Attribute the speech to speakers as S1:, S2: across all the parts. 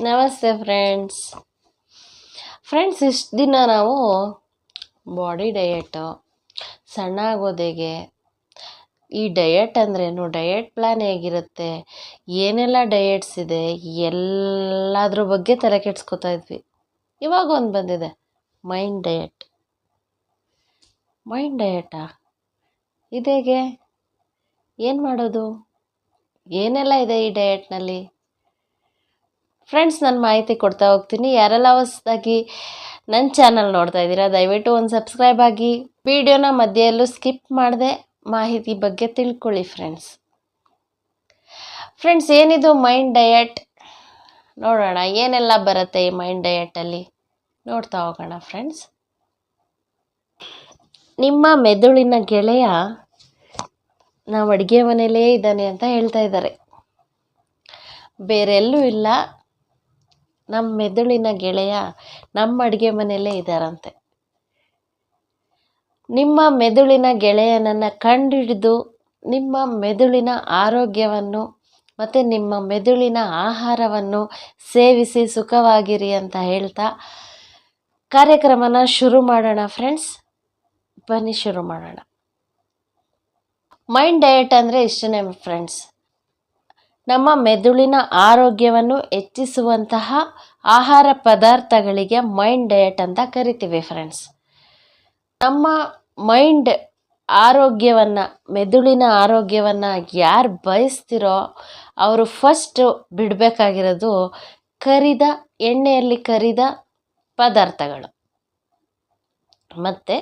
S1: ನಮಸ್ತೆ friends friends ಇಷ್ಟು ದಿನ ನಾವು ಬಾಡಿ ಡಯಟು ಸಣ್ಣ ಆಗೋದು ಹೇಗೆ ಈ ಡಯಟ್ ಅಂದ್ರೇನು? ಡಯಟ್ ಪ್ಲ್ಯಾನ್ ಹೇಗಿರುತ್ತೆ? ಏನೆಲ್ಲ ಡಯಟ್ಸ್ ಇದೆ? ಎಲ್ಲದ್ರ ಬಗ್ಗೆ ತಲೆ ಕೆಡ್ಸ್ಕೊತಾ ಇದ್ವಿ. ಇವಾಗ ಒಂದು ಬಂದಿದೆ. ಮೈಂಡ್ ಡಯಟ್ ಮೈಂಡ್ ಡಯಟಾ ಇದೇಗೆ? ಏನು ಮಾಡೋದು? ಏನೆಲ್ಲ ಇದೆ ಈ ಡಯಟ್ನಲ್ಲಿ ಫ್ರೆಂಡ್ಸ್ ನಾನು ಮಾಹಿತಿ ಕೊಡ್ತಾ ಹೋಗ್ತೀನಿ. ಯಾರೆಲ್ಲ ಹೊಸದಾಗಿ ನನ್ನ ಚಾನಲ್ ನೋಡ್ತಾ ಇದ್ದೀರಾ, ದಯವಿಟ್ಟು ಒಂದು ಸಬ್ಸ್ಕ್ರೈಬ್ ಆಗಿ. ವಿಡಿಯೋನ ಮಧ್ಯೆಯಲ್ಲೂ ಸ್ಕಿಪ್ ಮಾಡದೆ. ಮಾಹಿತಿ ಬಗ್ಗೆ ತಿಳ್ಕೊಳ್ಳಿ ಫ್ರೆಂಡ್ಸ್ ಫ್ರೆಂಡ್ಸ್ ಏನಿದು ಮೈಂಡ್ ಡಯಟ್ ನೋಡೋಣ, ಏನೆಲ್ಲ ಬರುತ್ತೆ ಈ ಮೈಂಡ್ ಡಯಟಲ್ಲಿ ನೋಡ್ತಾ ಹೋಗೋಣ ಫ್ರೆಂಡ್ಸ್ ನಿಮ್ಮ ಮೆದುಳಿನ ಗೆಳೆಯ ನಾವು ಅಡುಗೆ ಮನೆಯಲ್ಲೇ ಇದ್ದಾನೆ ಅಂತ ಹೇಳ್ತಾ ಇದ್ದಾರೆ. ಬೇರೆಲ್ಲೂ ಇಲ್ಲ. ನಮ್ಮ ಮೆದುಳಿನ ಗೆಳೆಯ ನಮ್ಮ ಅಡುಗೆ ಮನೆಯಲ್ಲೇ ಇದ್ದಾರಂತೆ ನಿಮ್ಮ ಮೆದುಳಿನ ಗೆಳೆಯನನ್ನು ಕಂಡುಹಿಡಿದು ನಿಮ್ಮ ಮೆದುಳಿನ ಆರೋಗ್ಯವನ್ನು ಮತ್ತು ನಿಮ್ಮ ಮೆದುಳಿನ ಆಹಾರವನ್ನು ಸೇವಿಸಿ ಸುಖವಾಗಿರಿ ಅಂತ ಹೇಳ್ತಾ ಕಾರ್ಯಕ್ರಮನ ಶುರು ಮಾಡೋಣ ಫ್ರೆಂಡ್ಸ್. ಬನ್ನಿ ಶುರು ಮಾಡೋಣ. ಮೈಂಡ್ ಡಯಟ್ ಅಂದರೆ ಇಷ್ಟನೇ ಫ್ರೆಂಡ್ಸ್. ನಮ್ಮ ಮೆದುಳಿನ ಆರೋಗ್ಯವನ್ನು ಹೆಚ್ಚಿಸುವಂತಹ ಆಹಾರ ಪದಾರ್ಥಗಳಿಗೆ ಮೈಂಡ್ ಡಯಟ್ ಅಂತ ಕರಿತೀವಿ ಫ್ರೆಂಡ್ಸ್ ನಮ್ಮ ಮೈಂಡ್ ಆರೋಗ್ಯವನ್ನು, ಮೆದುಳಿನ ಆರೋಗ್ಯವನ್ನು ಯಾರು ಬಯಸ್ತಿರೋ ಅವರು ಫಸ್ಟ್ ಬಿಡಬೇಕಾಗಿರೋದು ಕರಿದ ಎಣ್ಣೆಯಲ್ಲಿ ಕರಿದ ಪದಾರ್ಥಗಳು. ಮತ್ತು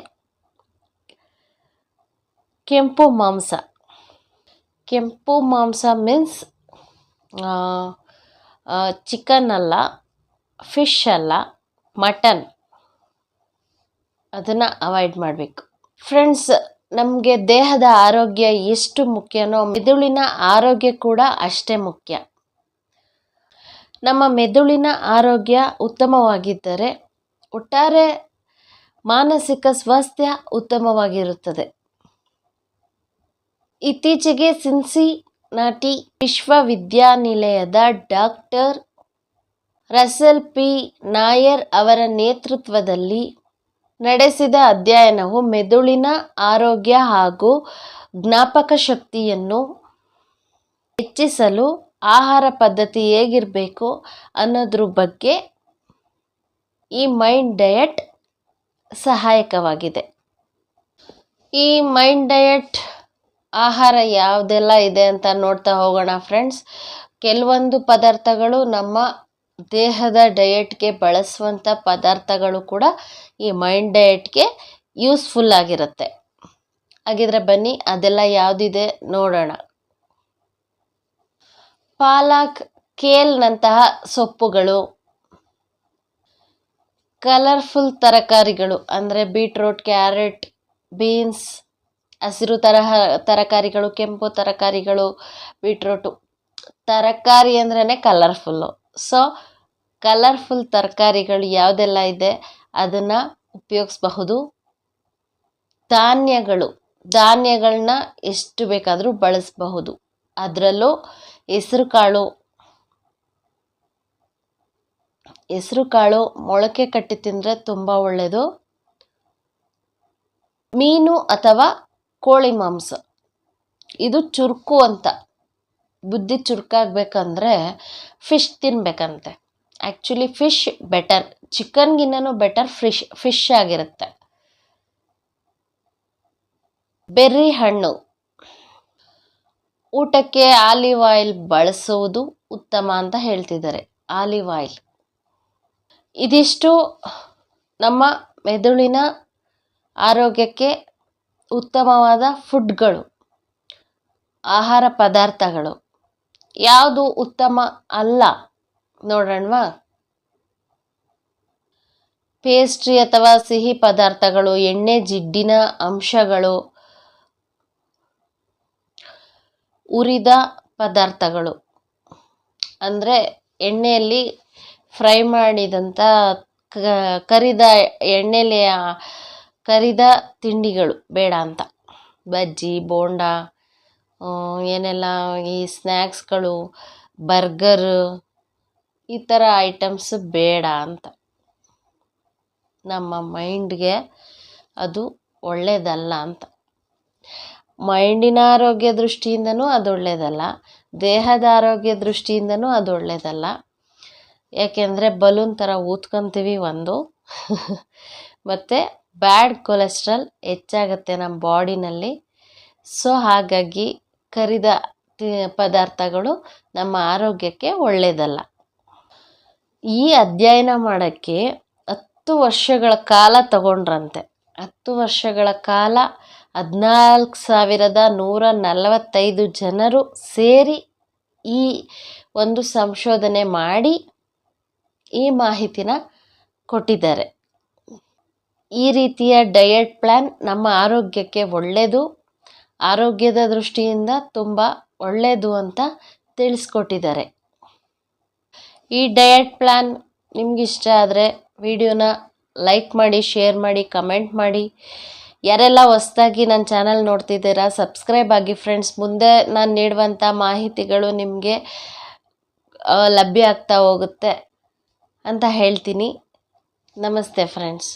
S1: ಕೆಂಪು ಮಾಂಸ. ಕೆಂಪು ಮಾಂಸ ಮೀನ್ಸ್ ಚಿಕನ್ ಅಲ್ಲ ಫಿಶ್ ಅಲ್ಲ ಮಟನ್ ಅದನ್ನು ಅವಾಯ್ಡ್ ಮಾಡಬೇಕು. ಫ್ರೆಂಡ್ಸ್ ನಮಗೆ ದೇಹದ ಆರೋಗ್ಯ ಎಷ್ಟು ಮುಖ್ಯನೋ ಮೆದುಳಿನ ಆರೋಗ್ಯ ಕೂಡ ಅಷ್ಟೇ ಮುಖ್ಯ. ನಮ್ಮ ಮೆದುಳಿನ ಆರೋಗ್ಯ ಉತ್ತಮವಾಗಿದ್ದರೆ ಒಟ್ಟಾರೆ ಮಾನಸಿಕ ಸ್ವಾಸ್ಥ್ಯ ಉತ್ತಮವಾಗಿರುತ್ತದೆ. ಇತ್ತೀಚೆಗೆ ಸಿನ್ಸಿ ನಾಟಿ ವಿಶ್ವವಿದ್ಯಾನಿಲಯದ ಡಾಕ್ಟರ್ ರಸೆಲ್ ಪಿ. ನಾಯರ್ ಅವರ ನೇತೃತ್ವದಲ್ಲಿ ನಡೆಸಿದ ಅಧ್ಯಯನವು ಮೆದುಳಿನ ಆರೋಗ್ಯ ಹಾಗೂ ಜ್ಞಾಪಕ ಶಕ್ತಿಯನ್ನು ಹೆಚ್ಚಿಸಲು ಆಹಾರ ಪದ್ಧತಿ ಹೇಗಿರಬೇಕು ಅನ್ನೋದ್ರ ಬಗ್ಗೆ ಈ ಮೈಂಡ್ ಡಯಟ್ ಸಹಾಯಕವಾಗಿದೆ. ಈ ಮೈಂಡ್ ಡಯಟ್ ಆಹಾರ ಯಾವುದೆಲ್ಲ ಇದೆ ಅಂತ ನೋಡ್ತಾ ಹೋಗೋಣ ಫ್ರೆಂಡ್ಸ್ ಕೆಲವೊಂದು ಪದಾರ್ಥಗಳು ನಮ್ಮ ದೇಹದ ಡಯೆಟ್ಗೆ ಬಳಸುವಂಥ ಪದಾರ್ಥಗಳು ಕೂಡ ಈ ಮೈಂಡ್ ಡಯೆಟ್ಗೆ ಯೂಸ್ಫುಲ್ ಆಗಿರುತ್ತೆ. ಹಾಗಿದ್ರೆ ಬನ್ನಿ, ಅದೆಲ್ಲ ಯಾವುದಿದೆ ನೋಡೋಣ. ಪಾಲಕ್ ಕೇಲ್ನಂತಹ ಸೊಪ್ಪುಗಳು. ಕಲರ್ಫುಲ್ ತರಕಾರಿಗಳು ಅಂದರೆ ಬೀಟ್ರೂಟ್ ಕ್ಯಾರೆಟ್ ಬೀನ್ಸ್ ಹಸಿರು ತರಹ ತರಕಾರಿಗಳು, ಕೆಂಪು ತರಕಾರಿಗಳು, ಬೀಟ್ರೂಟು. ತರಕಾರಿ ಅಂದ್ರೇ ಕಲರ್ಫುಲ್ಲು ಸೊ ಕಲರ್ಫುಲ್ ತರಕಾರಿಗಳು ಯಾವುದೆಲ್ಲ ಇದೆ? ಅದನ್ನು ಉಪಯೋಗಿಸ್ಬಹುದು. ಧಾನ್ಯಗಳು. ಧಾನ್ಯಗಳನ್ನ ಎಷ್ಟು ಬೇಕಾದರೂ ಬಳಸಬಹುದು. ಅದರಲ್ಲೂ ಹೆಸರುಕಾಳು. ಕಾಳು ಹೆಸ್ರು ಕಾಳು ಮೊಳಕೆ ಕಟ್ಟಿ ತಿಂದರೆ ತುಂಬ ಒಳ್ಳೆಯದು ಮೀನು ಅಥವಾ ಕೋಳಿ ಮಾಂಸ. ಇದು ಚುರುಕು ಅಂತ. ಬುದ್ಧಿ ಚುರುಕಾಗಬೇಕಂದ್ರೆ ಫಿಶ್ ತಿನ್ನಬೇಕಂತೆ ಆ್ಯಕ್ಚುಲಿ ಫಿಶ್ ಬೆಟರ್ ಚಿಕನ್ಗಿನ್ನೂ ಬೆಟರ್ ಫಿಶ್ ಫಿಶ್ ಆಗಿರುತ್ತೆ. ಬೆರ್ರಿ ಹಣ್ಣು. ಊಟಕ್ಕೆ ಆಲಿವ್ ಆಯಿಲ್ ಬಳಸುವುದು ಉತ್ತಮ ಅಂತ ಹೇಳ್ತಿದ್ದಾರೆ. ಆಲಿವ್ ಆಯಿಲ್ ಇದಿಷ್ಟು ನಮ್ಮ ಮೆದುಳಿನ ಆರೋಗ್ಯಕ್ಕೆ ಉತ್ತಮವಾದ ಫುಡ್ಗಳು, ಆಹಾರ ಪದಾರ್ಥಗಳು. ಯಾವುದು ಉತ್ತಮ ಅಲ್ಲ ನೋಡೋಣವಾ. ಪೇಸ್ಟ್ರಿ ಅಥವಾ ಸಿಹಿ ಪದಾರ್ಥಗಳು, ಎಣ್ಣೆ, ಜಿಡ್ಡಿನ ಅಂಶಗಳು, ಉರಿದ ಪದಾರ್ಥಗಳು. ಅಂದರೆ ಎಣ್ಣೆಯಲ್ಲಿ ಫ್ರೈ ಮಾಡಿದಂಥ ಕರಿದ ಎಣ್ಣೆಲಿ ಕರಿದ ತಿಂಡಿಗಳು ಬೇಡ ಅಂತ. ಬಜ್ಜಿ, ಬೋಂಡ ಏನೆಲ್ಲ ಈ ಸ್ನ್ಯಾಕ್ಸ್ಗಳು ಬರ್ಗರ್ ಈ ಥರ ಐಟಮ್ಸ್ ಬೇಡ ಅಂತ. ನಮ್ಮ ಮೈಂಡ್ಗೆ ಅದು ಒಳ್ಳೆಯದಲ್ಲ ಅಂತ. ಮೈಂಡಿನ ಆರೋಗ್ಯ ದೃಷ್ಟಿಯಿಂದನೂ ಅದು ಒಳ್ಳೆಯದಲ್ಲ ದೇಹದ ಆರೋಗ್ಯ ದೃಷ್ಟಿಯಿಂದನೂ ಅದು ಒಳ್ಳೆಯದಲ್ಲ ಯಾಕೆಂದರೆ ಬಲೂನ್ ಥರ ಊದ್ಕೊಂತೀವಿ ಒಂದು. ಮತ್ತು ಬ್ಯಾಡ್ ಕೊಲೆಸ್ಟ್ರಾಲ್ ಹೆಚ್ಚಾಗುತ್ತೆ ನಮ್ಮ ಬಾಡಿನಲ್ಲಿ. ಸೊ ಹಾಗಾಗಿ ಕರಿದ ಪದಾರ್ಥಗಳು ನಮ್ಮ ಆರೋಗ್ಯಕ್ಕೆ ಒಳ್ಳೆಯದಲ್ಲ ಈ ಅಧ್ಯಯನ ಮಾಡೋಕ್ಕೆ ಹತ್ತು ವರ್ಷಗಳ ಕಾಲ ತಗೊಂಡ್ರಂತೆ. ಹತ್ತು ವರ್ಷಗಳ ಕಾಲ ಹದಿನಾಲ್ಕು ಸಾವಿರದ ನೂರ ನಲವತ್ತೈದು ಜನರು ಸೇರಿ ಈ ಒಂದು ಸಂಶೋಧನೆ ಮಾಡಿ ಈ ಮಾಹಿತಿನ ಕೊಟ್ಟಿದ್ದಾರೆ. ಈ ರೀತಿಯ ಡಯಟ್ ಪ್ಲ್ಯಾನ್ ನಮ್ಮ ಆರೋಗ್ಯಕ್ಕೆ ಒಳ್ಳೆಯದು ಆರೋಗ್ಯದ ದೃಷ್ಟಿಯಿಂದ ತುಂಬ ಒಳ್ಳೆಯದು ಅಂತ ತಿಳಿಸ್ಕೊಟ್ಟಿದ್ದಾರೆ. ಈ ಡಯಟ್ ಪ್ಲ್ಯಾನ್ ನಿಮಗಿಷ್ಟ ಆದರೆ ವಿಡಿಯೋನ ಲೈಕ್ ಮಾಡಿ ಶೇರ್ ಮಾಡಿ ಕಮೆಂಟ್ ಮಾಡಿ. ಯಾರೆಲ್ಲ ಹೊಸ್ದಾಗಿ ನನ್ನ ಚಾನಲ್ ನೋಡ್ತಿದ್ದೀರಾ ಸಬ್ಸ್ಕ್ರೈಬ್ ಆಗಿ ಫ್ರೆಂಡ್ಸ್ ಮುಂದೆ ನಾನು ನೀಡುವಂಥ ಮಾಹಿತಿಗಳು ನಿಮಗೆ ಲಭ್ಯ ಆಗ್ತಾ ಹೋಗುತ್ತೆ ಅಂತ ಹೇಳ್ತೀನಿ. ನಮಸ್ತೆ ಫ್ರೆಂಡ್ಸ್